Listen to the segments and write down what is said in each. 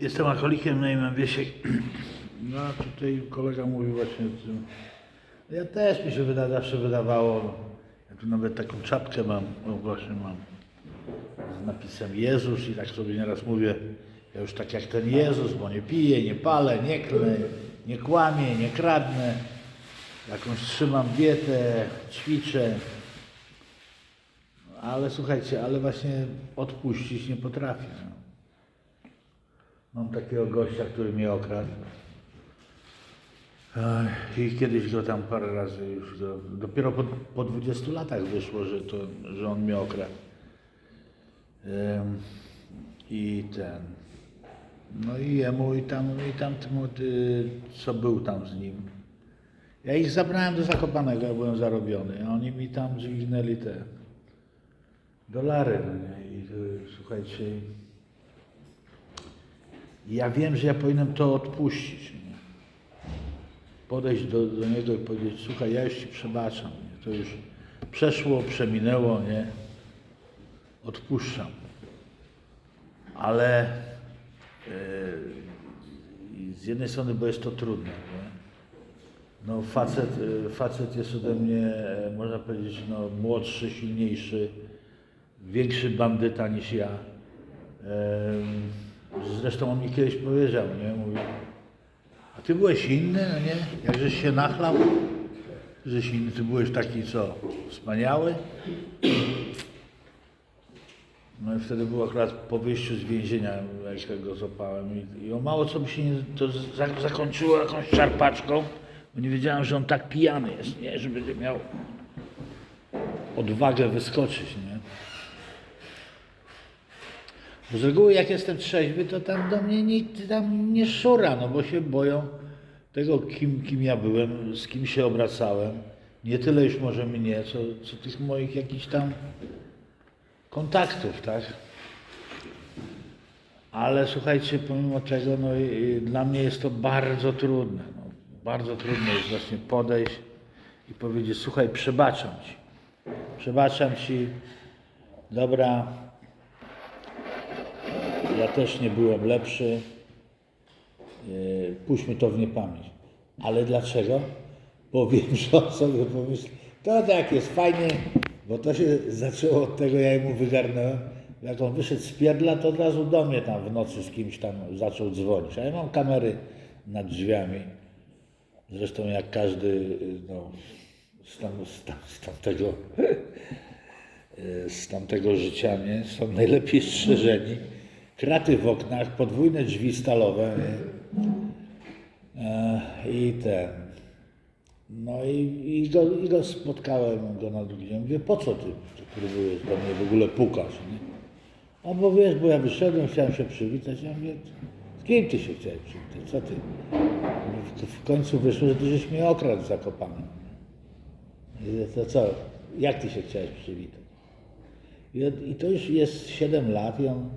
Jestem alkoholikiem na imię Wiesiek. No a tutaj kolega mówił właśnie o tym. Ja też mi się wyda, zawsze wydawało, ja tu nawet taką czapkę mam, o właśnie mam, z napisem Jezus i tak sobie nieraz mówię, ja już tak jak ten Jezus, bo nie piję, nie palę, nie klę, nie kłamię, nie kradnę, jakąś trzymam dietę, ćwiczę. Ale słuchajcie, ale właśnie odpuścić nie potrafię. Mam takiego gościa, który mnie okradł. I kiedyś go tam parę razy już, do, dopiero po, po 20 latach wyszło, że, to, że on mnie okradł. I ten. No i jemu, i tam, i tamtemu, y, co był tam z nim. Ja ich zabrałem do Zakopanego, ja byłem zarobiony, a oni mi tam dźwignęli te dolary. No nie? I y, słuchajcie, ja wiem, że ja powinienem to odpuścić. Nie? Podejść do, do niego i powiedzieć, słuchaj, ja już ci przebaczam. Nie? To już przeszło, przeminęło, nie? Odpuszczam. Ale yy, z jednej strony, bo jest to trudne, nie? No facet, y, facet jest ode mnie, e, można powiedzieć, no, młodszy, silniejszy, większy bandyta niż ja. Em, Zresztą on mi kiedyś powiedział, nie? Mówi, a ty byłeś inny, no nie? Jakżeś się nachlał, żeś inny, ty byłeś taki co, wspaniały. No i wtedy było akurat po wyjściu z więzienia, jak go złapałem i, i o mało co by się nie, to za, zakończyło jakąś szarpaczką, bo nie wiedziałem, że on tak pijany jest, nie? Że będzie miał odwagę wyskoczyć, nie? Bo z reguły jak jestem trzeźwy, to tam do mnie nikt tam nie szura, no bo się boją tego, kim, kim ja byłem, z kim się obracałem. Nie tyle już może mnie, co, co tych moich jakichś tam kontaktów, tak? Ale słuchajcie, pomimo tego, no dla mnie jest to bardzo trudne. No, bardzo trudno jest właśnie podejść i powiedzieć, słuchaj, przebaczam Ci. Przebaczam Ci, dobra, ja też nie byłem lepszy. Yy, Puśćmy to w niepamięć. Ale dlaczego? Bo wiem, że on sobie pomyśli, to tak jest fajnie, bo to się zaczęło od tego, ja mu wygarnąłem. Jak on wyszedł z pierdla, to od razu do mnie tam w nocy z kimś tam zaczął dzwonić. A ja mam kamery nad drzwiami. Zresztą jak każdy yy, no, z, tam, z, tam, z tamtego z tamtego życia, nie? Są najlepiej strzeżeni. Kraty w oknach, podwójne drzwi stalowe. E, I ten. No i, i, go, i go spotkałem go na drugi dzień. Mówię, po co ty, ty próbujesz do mnie w ogóle pukać? Nie? A bo wiesz, bo ja wyszedłem, chciałem się przywitać. Ja mówię, z kim ty się chciałeś przywitać? Co ty? Mówię, w końcu wyszło, że ty żeś mnie okradł zakopany. I to co? Jak ty się chciałeś przywitać? I, I to już jest 7 lat i on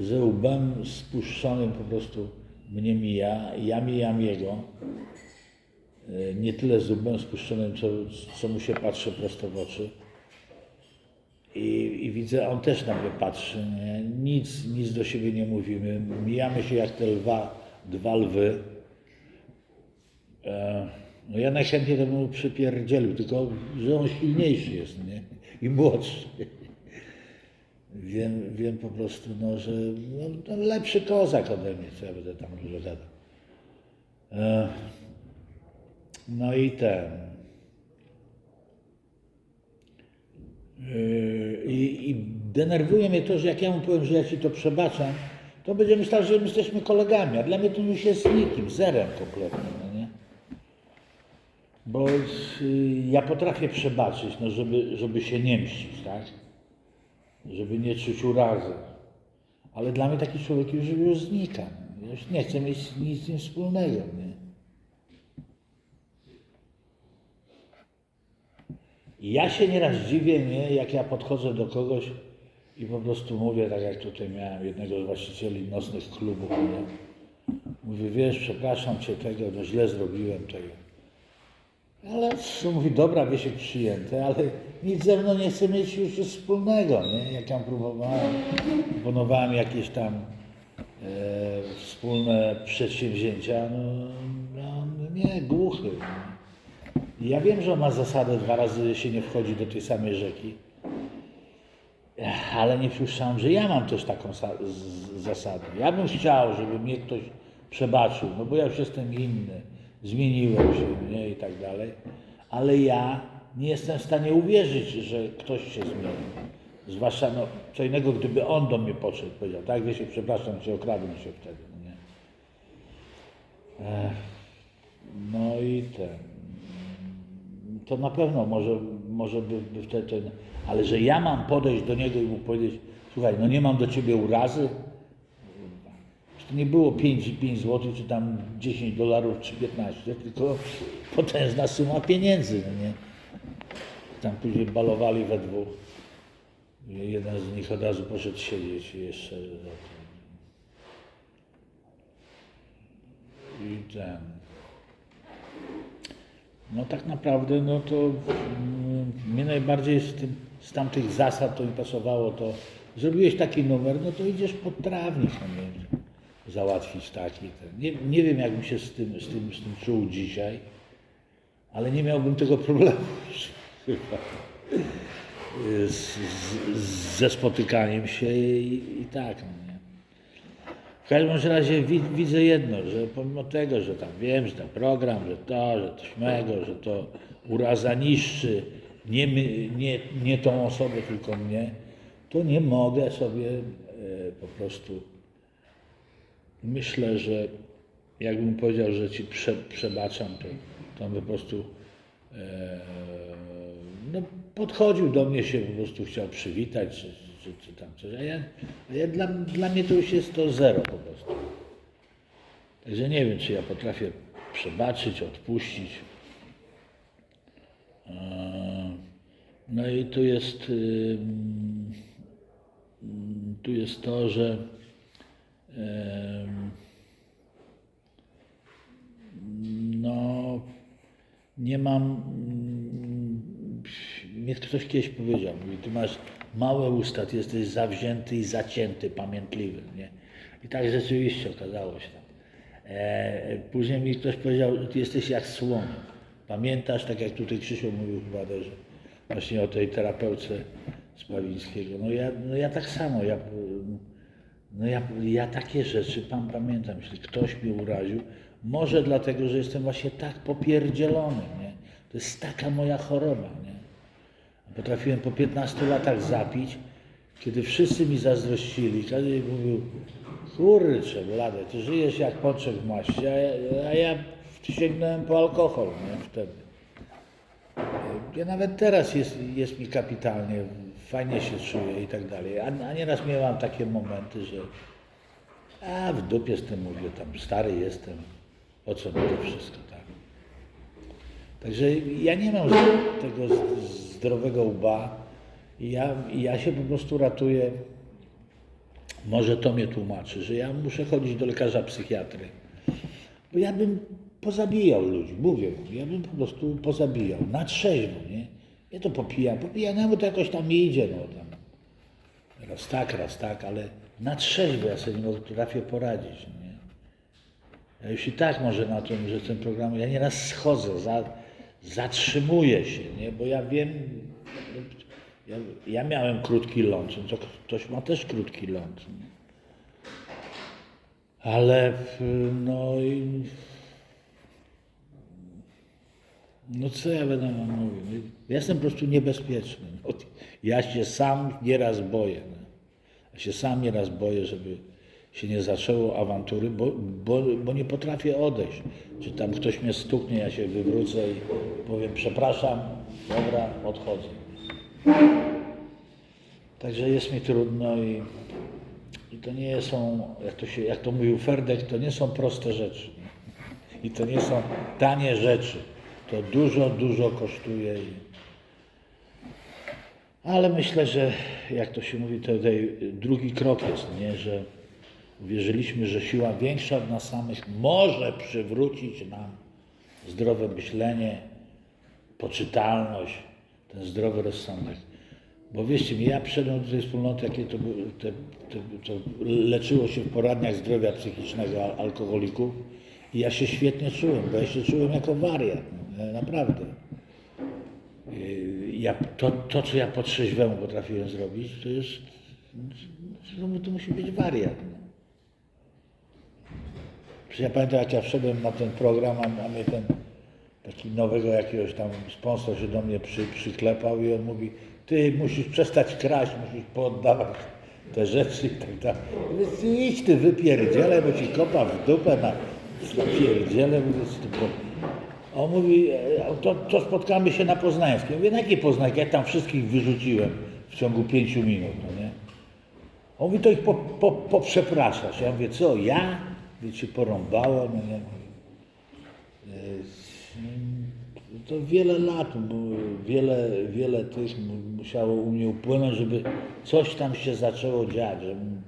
ze łbem spuszczonym po prostu mnie mija, ja mijam jego. E, Nie tyle z łbem spuszczonym, co, co mu się patrzę prosto w oczy. I, I widzę, on też na mnie patrzy. Nie? Nic, nic do siebie nie mówimy. Mijamy się jak te lwa, dwa lwy. E, no ja najchętniej to bym mu przypierdzielił, tylko że on silniejszy jest, nie? I młodszy. Wiem, wiem po prostu, no, że no, no, lepszy kozak ode mnie, co ja będę tam dużo gadał. E, no i ten. Yy, I, I denerwuje mnie to, że jak ja mu powiem, że ja ci to przebaczam, to będzie myślał, że my jesteśmy kolegami, a dla mnie to już jest nikim, zerem kompletnym, no nie? Bo y, ja potrafię przebaczyć, no żeby, żeby się nie mścić, tak? Żeby nie czuć urazy. Ale dla mnie taki człowiek już, już znika. Już nie chcę mieć nic z nim wspólnego, nie? I ja się nieraz dziwię, nie, jak ja podchodzę do kogoś i po prostu mówię, tak jak tutaj miałem jednego z właścicieli nocnych klubów, nie? Mówię, wiesz, przepraszam cię tego, no źle zrobiłem tego. Ale mówi, dobra, wiesiek przyjęte, ale nic ze mną nie chce mieć już wspólnego, nie? Jak ja próbowałem, proponowałem jakieś tam e, wspólne przedsięwzięcia, no, no nie, głuchy. Ja wiem, że on ma zasadę dwa razy się nie wchodzi do tej samej rzeki, ale nie przypuszczam, że ja mam też taką zasadę. Ja bym chciał, żeby mnie ktoś przebaczył, no bo ja już jestem inny, zmieniłem się nie, i tak dalej, ale ja nie jestem w stanie uwierzyć, że ktoś się zmienił. Zwłaszcza no, co innego, gdyby on do mnie podszedł, powiedział, tak, wiecie, przepraszam cię, okradłem się wtedy. No, nie? Ech, no i ten to na pewno może, może by, by wtedy, ten, ale że ja mam podejść do niego i mu powiedzieć, słuchaj, no nie mam do ciebie urazy, to nie było 5, 5 zł, czy tam 10 dolarów, czy 15, tylko potężna suma pieniędzy, no nie? Tam później balowali we dwóch. Jeden z nich od razu poszedł siedzieć jeszcze. I ten. No tak naprawdę, no to mnie najbardziej z, tym, z tamtych zasad to mi pasowało to, zrobiłeś taki numer, no to idziesz pod trawnik, no nie, załatwić taki. Ten. Nie, nie wiem, jakbym się z tym, z, tym, z tym czuł dzisiaj, ale nie miałbym tego problemu. Z, z, ze spotykaniem się i, i tak, no nie. W każdym razie wi- widzę jedno, że pomimo tego, że tam wiem, że ten program, że to, że to śmego, że to uraza niszczy nie, my, nie, nie tą osobę, tylko mnie, to nie mogę sobie e, po prostu. Myślę, że jakbym powiedział, że ci prze, przebaczam, to, to on po prostu e, no, podchodził do mnie się, po prostu chciał przywitać, czy, czy, czy tam coś. A ja, a ja dla, dla mnie to już jest to zero po prostu. Także nie wiem, czy ja potrafię przebaczyć, odpuścić. E, No i tu jest, tu jest to, że no, nie mam. mm, Mnie ktoś kiedyś powiedział, mówi, ty masz małe usta, ty jesteś zawzięty i zacięty, pamiętliwy. Nie? I tak rzeczywiście okazało się. E, później mi ktoś powiedział, ty jesteś jak słoń. Pamiętasz, tak jak tutaj Krzysiu mówił chyba też, właśnie o tej terapeuce Spawińskiego. No ja, no ja tak samo, ja, no ja, ja takie rzeczy pan pamiętam, jeśli ktoś mnie uraził, może dlatego, że jestem właśnie tak popierdzielony, nie? To jest taka moja choroba, nie? Potrafiłem po 15 latach zapić, kiedy wszyscy mi zazdrościli. Każdy mówił, kurczę, blade, ty żyjesz jak pączek w maści, a ja, a ja sięgnąłem po alkohol, nie? Wtedy. Ja nawet teraz jest, jest mi kapitalnie, fajnie się czuję i tak dalej. A, a nieraz miałam takie momenty, że a w dupie z tym mówię, tam stary jestem, po co mi to wszystko, tak. Także ja nie mam tego zdrowego łba i ja, ja się po prostu ratuję, może to mnie tłumaczy, że ja muszę chodzić do lekarza psychiatry, bo ja bym pozabijał ludzi, mówię ja bym po prostu pozabijał, na trzeźwo, nie? Ja to popijam, popijanemu to jakoś tam idzie, no tam, raz tak, raz tak, ale na trzeźwo ja sobie nie potrafię poradzić, nie? Ja już i tak może na tym, że ten program, ja nieraz schodzę, za, zatrzymuję się, nie? bo ja wiem, ja, ja miałem krótki ląd, no to ktoś ma też krótki ląd. Nie? Ale no i no co ja będę wam mówił? No, Ja jestem po prostu niebezpieczny. No, ja się sam nieraz boję. No. Ja się sam nieraz boję, żeby się nie zaczęło awantury, bo, bo, bo nie potrafię odejść. Czy tam ktoś mnie stuknie, ja się wywrócę i powiem przepraszam, dobra, odchodzę. Także jest mi trudno i, i to nie są, jak to, się, jak to mówił Ferdek, to nie są proste rzeczy. I to nie są tanie rzeczy. To dużo, dużo kosztuje. Ale myślę, że jak to się mówi, to tutaj drugi krok jest, nie? że uwierzyliśmy, że siła większa od nas samych może przywrócić nam zdrowe myślenie, poczytalność, ten zdrowy rozsądek. Bo wierzcie mi, ja przyszedłem do tej wspólnoty, jakie to, te, te, to leczyło się w poradniach zdrowia psychicznego al- alkoholików i ja się świetnie czułem, bo ja się czułem jako wariat, no, naprawdę. Yy, Ja, to, to, co ja po trzeźwemu potrafiłem zrobić, to jest, to, to musi być wariat. Przecież ja pamiętam, jak ja wszedłem na ten program, a, a mnie ten taki nowego jakiegoś tam sponsor się do mnie przy, przyklepał i on mówi, ty musisz przestać kraść, musisz pooddawać te rzeczy i tak dalej. Idź ty wypierdzielę, bo ci kopa w dupę na pierdzielę, mówię, on mówi, e, to, to spotkamy się na Poznańskim. Mówię, na jakiej Poznańskiej? Ja tam wszystkich wyrzuciłem w ciągu pięciu minut, no nie? On mówi, to ich po, po, poprzepraszasz. Ja mówię, co, ja? Wie cię porąbało, no nie? Yy, To wiele lat, wiele, wiele tych mu- musiało u mnie upłynąć, żeby coś tam się zaczęło dziać, żebym,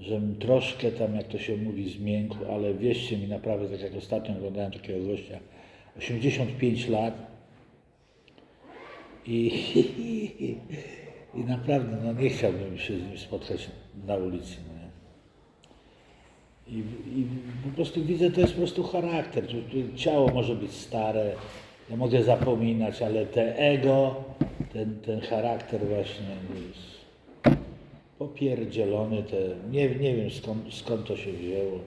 żebym troszkę tam, jak to się mówi, zmiękł, ale wierzcie mi naprawdę, tak jak ostatnio oglądałem takiego gościa, 85 lat i, i naprawdę no, nie chciałbym się z nim spotkać na ulicy. No? I, I po prostu widzę, to jest po prostu charakter. Ciało może być stare, ja mogę zapominać, ale te ego, ten, ten charakter właśnie jest popierdzielony. Te, nie, nie wiem skąd, skąd to się wzięło.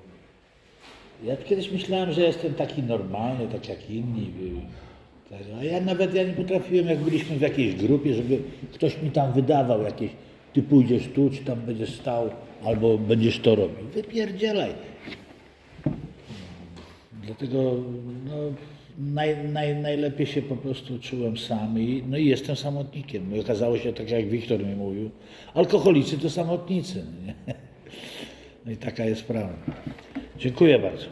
Ja kiedyś myślałem, że jestem taki normalny, tak jak inni. y, Tak, a ja nawet ja nie potrafiłem, jak byliśmy w jakiejś grupie, żeby ktoś mi tam wydawał jakieś, ty pójdziesz tu, czy tam będziesz stał, albo będziesz to robił. Wypierdzielaj. Dlatego no, naj, naj, najlepiej się po prostu czułem sam i, no i jestem samotnikiem. No okazało się, tak jak Wiktor mi mówił, alkoholicy to samotnicy. No, nie? no i taka jest prawda. Dziękuję bardzo.